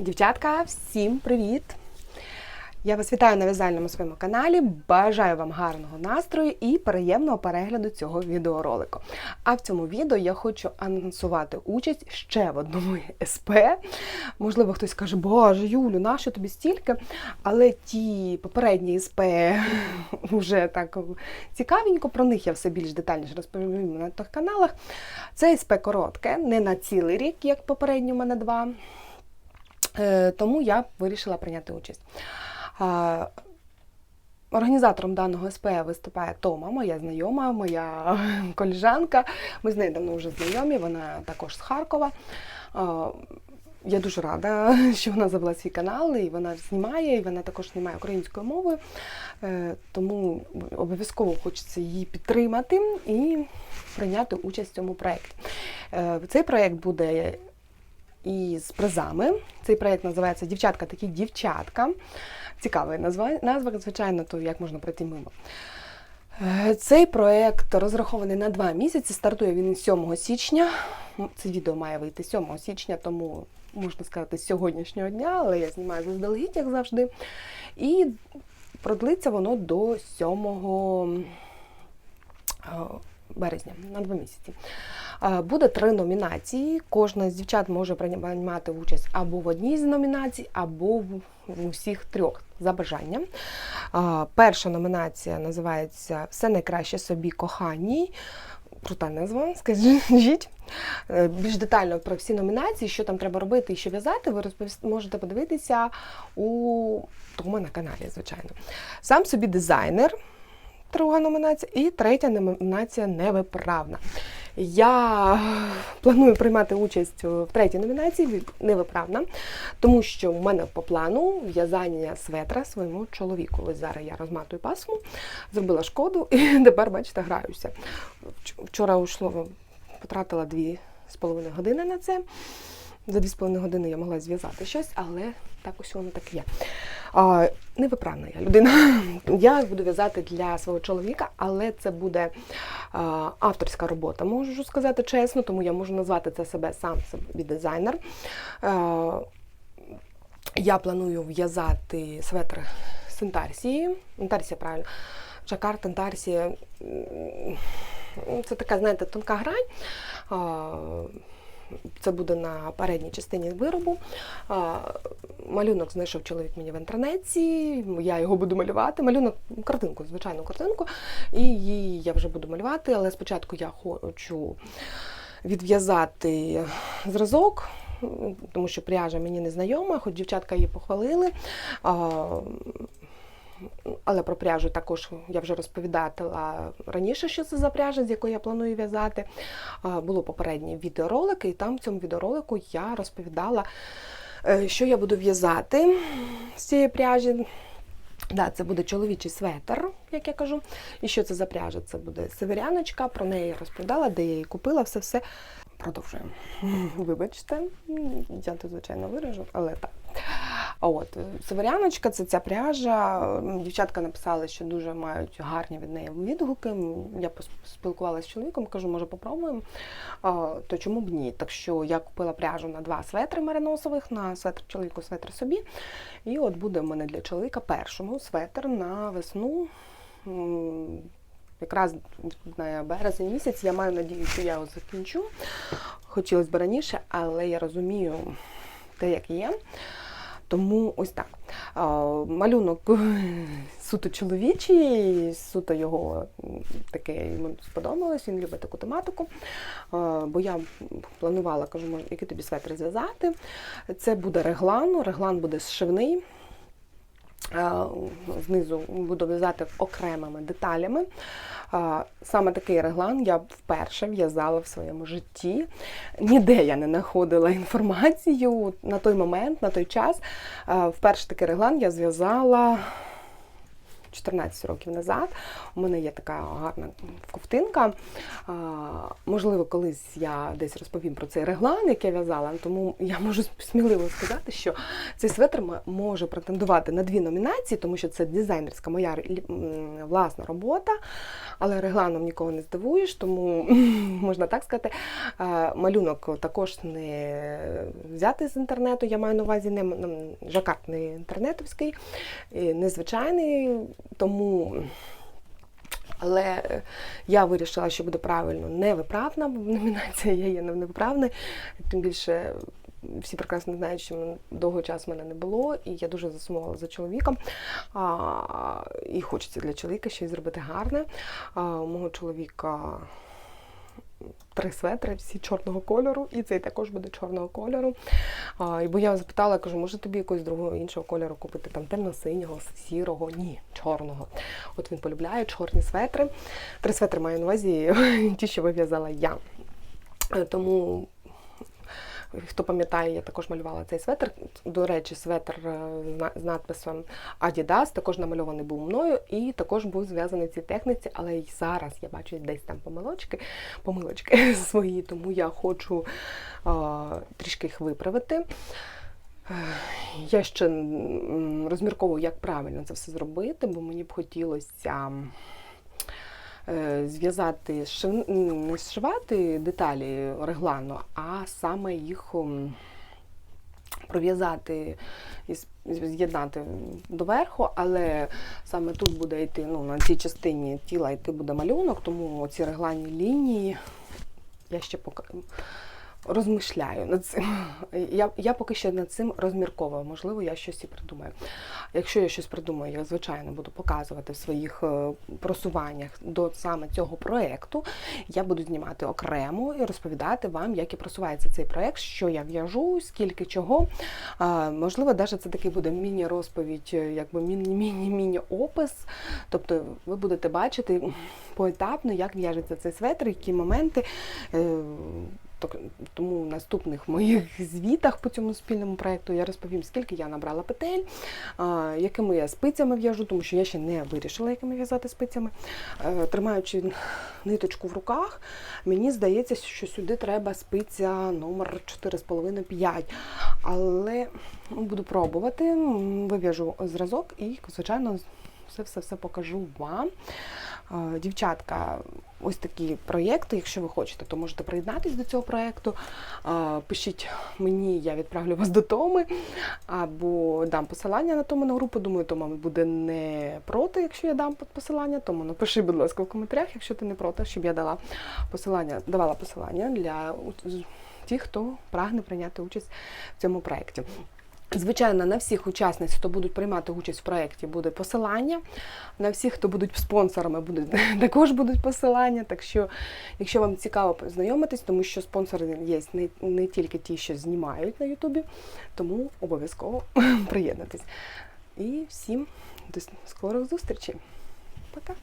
Дівчатка, всім привіт! Я вас вітаю на в'язальному своєму каналі. Бажаю вам гарного настрою і приємного перегляду цього відеоролику. А в цьому відео я хочу анонсувати участь ще в одному СП. Можливо, хтось каже, Боже, Юлю, нащо тобі стільки? Але ті попередні СП вже так цікавенько. Про них я все більш детальніше розповім на тих каналах. Це СП коротке, не на цілий рік, як попередні у мене два. Е, Тому я вирішила прийняти участь. Організатором даного СП виступає Тома, моя знайома, моя коліжанка. Ми з нею давно вже знайомі, вона також з Харкова. Я дуже рада, що вона завела свій канал, і вона знімає, і вона також знімає українською мовою. Е, Тому обов'язково хочеться її підтримати і прийняти участь в цьому проєкті. Е, Цей проєкт буде і з призами. Цей проєкт називається Дівчатка такі дівчатка. Цікава назва, назва, звичайно, то як можна пройти мимо. Е, Цей проєкт розрахований на два місяці. Стартує він 7 січня. Це відео має вийти 7 січня, тому можна сказати з сьогоднішнього дня, але я знімаю заздалегідь, як завжди. І продлиться воно до 7 е, березня на два місяці. Е, Буде три номінації. Кожна з дівчат може приймати участь або в одній з номінацій, або в усіх трьох за бажанням. Е, Перша номінація називається Все найкраще собі коханій. Крута назва, скажіть. Е, Більш детально про всі номінації, що там треба робити і що в'язати, ви розповіс- можете подивитися у тому на каналі, звичайно. Сам собі дизайнер друга номінація, і третя номінація невиправна. Я планую приймати участь в третій номінації невиправна, тому що у мене по плану в'язання светра своєму чоловіку. Ось зараз я розматую пасму, зробила шкоду і тепер, бачите, граюся. Вчора ушло, потратила дві з половиною години на це. За дві з половиною години я могла зв'язати щось, але так ось воно так є. Невиправна я людина. Я буду в'язати для свого чоловіка, але це буде авторська робота, можу сказати чесно, тому я можу назвати це себе сам собі дизайнер. Я планую в'язати светр з інтарсії. Інтарсія, правильно. Жакард, інтарсія. Це така, знаєте, тонка грань. Це буде на передній частині виробу. Малюнок знайшов чоловік мені в інтернеті, я його буду малювати. Малюнок, картинку, звичайну картинку, і її я вже буду малювати, але спочатку я хочу відв'язати зразок, тому що пряжа мені не знайома, хоч дівчатка її похвалили. Але про пряжу також я вже розповідала раніше, що це за пряжа, з якої я планую в'язати. Було попереднє відеоролик, і там в цьому відеоролику я розповідала, е, що я буду в'язати з цієї пряжі. Да, це буде чоловічий светр, як я кажу. І що це за пряжа? Це буде северяночка, про неї я розповідала, де я її купила, все все. Продовжуємо. Вибачте, я тут, звичайно, виражу, але так. От Северяночка, це ця пряжа. Дівчатка написали, що дуже мають гарні від неї відгуки. Я поспілкувалася з чоловіком, кажу, може попробуємо. То чому б ні? Так що я купила пряжу на два светри мериносових, на светр чоловіку, светр собі. І от буде в мене для чоловіка першому светр на весну. Якраз на березень місяць я маю надію, що я його закінчу. Хотілося б раніше, але я розумію те, як є. Тому ось так. Малюнок суто чоловічий, суто його таке йому сподобалось, він любить таку тематику. Бо я планувала, кажу, який тобі светр зв'язати. Це буде реглан, реглан буде зшивний. А, Знизу буду в'язати окремими деталями. Саме такий реглан я вперше в'язала в своєму житті. Ніде я не знаходила інформацію на той момент, на той час. Вперше такий реглан я зв'язала 14 років назад. У мене є така гарна ковтинка. Можливо, колись я десь розповім про цей реглан, який я в'язала, тому я можу сміливо сказати, що цей светр може претендувати на дві номінації, тому що це дизайнерська моя власна робота, але регланом нікого не здивуєш, тому можна так сказати. Малюнок також не взяти з інтернету. Я маю на увазі не не інтернетовський, незвичайний, тому. Але е, я вирішила, що буде правильно невиправна номінація, я є невиправна. Тим більше всі прекрасно знають, що довго часу мене не було, і я дуже засумувала за чоловіком. А, і хочеться для чоловіка щось зробити гарне. А, мого чоловіка три светри, всі чорного кольору, і цей також буде чорного кольору. А, бо я запитала, кажу, може тобі якогось другого іншого кольору купити там темно-синього, сірого? Ні, чорного. От він полюбляє чорні светри. Три светри маю на увазі, ті, що вив'язала я. Е, Тому. Хто пам'ятає, я також малювала цей светр. До речі, светр е, з надписом Adidas також намальований був мною і також був зв'язаний цій техніці, але й зараз я бачу десь там помилочки, помилочки свої, тому я хочу е, трішки їх виправити. Я ще розмірковую, як правильно це все зробити, бо мені б хотілося зв'язати, шив- не зшивати деталі реглану, а саме їх пров'язати і з'єднати доверху, але саме тут буде йти, ну, на цій частині тіла йти буде малюнок, тому ці регланні лінії я ще поки розмишляю над цим. Я, я поки що над цим розмірковую. Можливо, я щось і придумаю. Якщо я щось придумаю, я звичайно буду показувати в своїх е, просуваннях до саме цього проекту. Я буду знімати окремо і розповідати вам, як і просувається цей проект, що я в'яжу, скільки чого. Можливо, навіть це такий буде міні-розповідь, е, якби міні-міні-міні-опис. Тобто ви будете бачити поетапно, як в'яжеться цей светр, які моменти. Тому в наступних моїх звітах по цьому спільному проєкту я розповім, скільки я набрала петель, якими я спицями в'яжу, тому що я ще не вирішила, якими в'язати спицями. Е, Тримаючи ниточку в руках, мені здається, що сюди треба спиця номер 4,5-5. Але ну, буду пробувати, вив'яжу зразок і, звичайно, все-все-все покажу вам. Е, Дівчатка, ось такі проєкти. Якщо ви хочете, то можете приєднатись до цього проєкту. Пишіть мені, я відправлю вас до Томи, або дам посилання на Тому на групу. Думаю, Тома буде не проти, якщо я дам посилання. Тому напиши, будь ласка, в коментарях, якщо ти не проти, щоб я дала посилання, давала посилання для тих, хто прагне прийняти участь в цьому проєкті. Звичайно, на всіх учасниць, хто будуть приймати участь в проєкті, буде посилання. На всіх, хто будуть спонсорами, будуть також будуть посилання. Так що, якщо вам цікаво познайомитись, тому що спонсори є не, не тільки ті, що знімають на Ютубі, тому обов'язково приєднатись. І всім до скорих зустрічей. Пока!